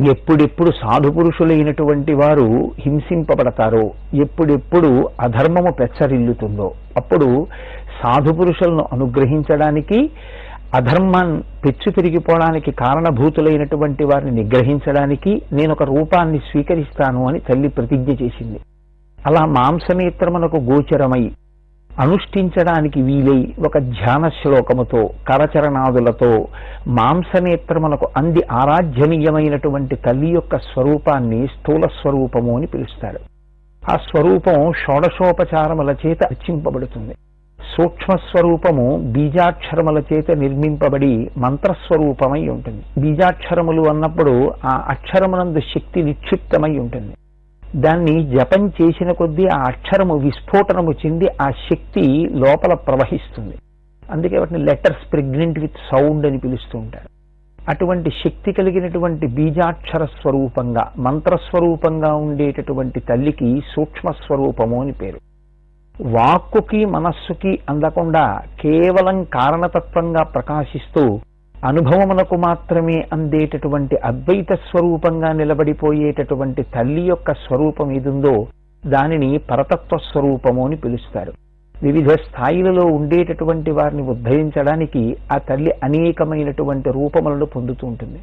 ఎప్పుడెప్పుడు సాధు పురుషులైనటువంటి వారు హింసింపబడతారో ఎప్పుడెప్పుడు అధర్మము పెచ్చరిల్లుతుందో అప్పుడు సాధు పురుషులను అనుగ్రహించడానికి అధర్మం పెచ్చు పెరిగిపోవడానికి కారణభూతులైనటువంటి వారిని నిగ్రహించడానికి నేను ఒక రూపాన్ని స్వీకరిస్తాను అని తల్లి ప్రతిజ్ఞ చేసింది. అలా మాంసనేత్రమునకు గోచరమై అనుష్ఠించడానికి వీలై ఒక ధ్యాన శ్లోకముతో కరచరణాదులతో మాంసనేత్రములకు అంది ఆరాధ్యనీయమైనటువంటి తల్లి యొక్క స్వరూపాన్ని స్థూల స్వరూపము అని పిలుస్తారు. ఆ స్వరూపం షోడశోపచారముల చేత అర్చింపబడుతుంది సూక్ష్మ స్వరూపము బీజాక్షరముల చేత నిర్మింపబడి మంత్రస్వరూపమై ఉంటుంది. బీజాక్షరములు అన్నప్పుడు ఆ అక్షరమునందు శక్తి నిక్షిప్తమై ఉంటుంది. దాన్ని జపం చేసిన కొద్దీ ఆ అక్షరము విస్ఫోటనము చెంది ఆ శక్తి లోపల ప్రవహిస్తుంది. అందుకే వాటిని లెటర్స్ ప్రెగ్నెంట్ విత్ సౌండ్ అని పిలుస్తూ ఉంటారు. అటువంటి శక్తి కలిగినటువంటి బీజాక్షర స్వరూపంగా మంత్రస్వరూపంగా ఉండేటటువంటి తల్లికి సూక్ష్మ స్వరూపము అని పేరు. వాక్కుకి మనస్సుకి అందకుండా కేవలం కారణతత్వంగా ప్రకాశిస్తూ అనుభవమునకు మాత్రమే అందేటటువంటి అద్వైత స్వరూపంగా నిలబడిపోయేటటువంటి తల్లి యొక్క స్వరూపం ఏదుందో దానిని పరతత్వ స్వరూపము అని పిలుస్తారు. వివిధ స్థాయిలలో ఉండేటటువంటి వారిని ఉద్ధరించడానికి ఆ తల్లి అనేకమైనటువంటి రూపములను పొందుతూ ఉంటుంది.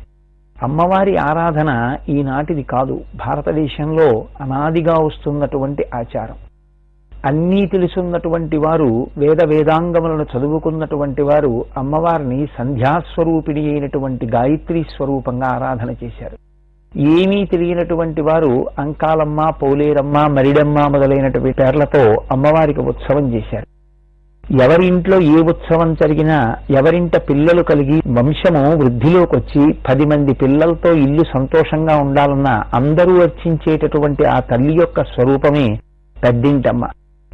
అమ్మవారి ఆరాధన ఈనాటిది కాదు. భారతదేశంలో అనాదిగా వస్తున్నటువంటి ఆచారం. అన్నీ తెలుసున్నటువంటి వారు వేద వేదాంగములను చదువుకున్నటువంటి వారు అమ్మవారిని సంధ్యాస్వరూపిణి అయినటువంటి గాయత్రి స్వరూపంగా ఆరాధన చేశారు. ఏమీ తెలియనటువంటి వారు అంకాలమ్మ పోలేరమ్మ మరిడమ్మ మొదలైనటువంటి పేర్లతో అమ్మవారికి ఉత్సవం చేశారు. ఎవరింట్లో ఏ ఉత్సవం జరిగినా ఎవరింట పిల్లలు కలిగి వంశము వృద్ధిలోకి వచ్చి పది మంది పిల్లలతో ఇల్లు సంతోషంగా ఉండాలన్నా అందరూ అర్చించేటటువంటి ఆ తల్లి యొక్క స్వరూపమే పెద్దింటమ్మ.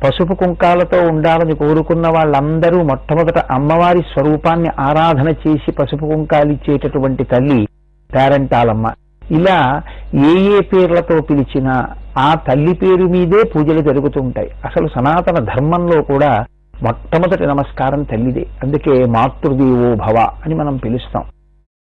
పసుపు కుంకాలతో ఉండాలని కోరుకున్న వాళ్ళందరూ మొట్టమొదట అమ్మవారి స్వరూపాన్ని ఆరాధన చేసి పసుపు కుంకాలు ఇచ్చేటటువంటి తల్లి పేరంటాలమ్మ. ఇలా ఏ ఏ పేర్లతో పిలిచినా ఆ తల్లి పేరు మీదే పూజలు జరుగుతుంటాయి. అసలు సనాతన ధర్మంలో కూడా మొట్టమొదటి నమస్కారం తల్లిదే. అందుకే మాతృదేవో భవ అని మనం పిలుస్తాం.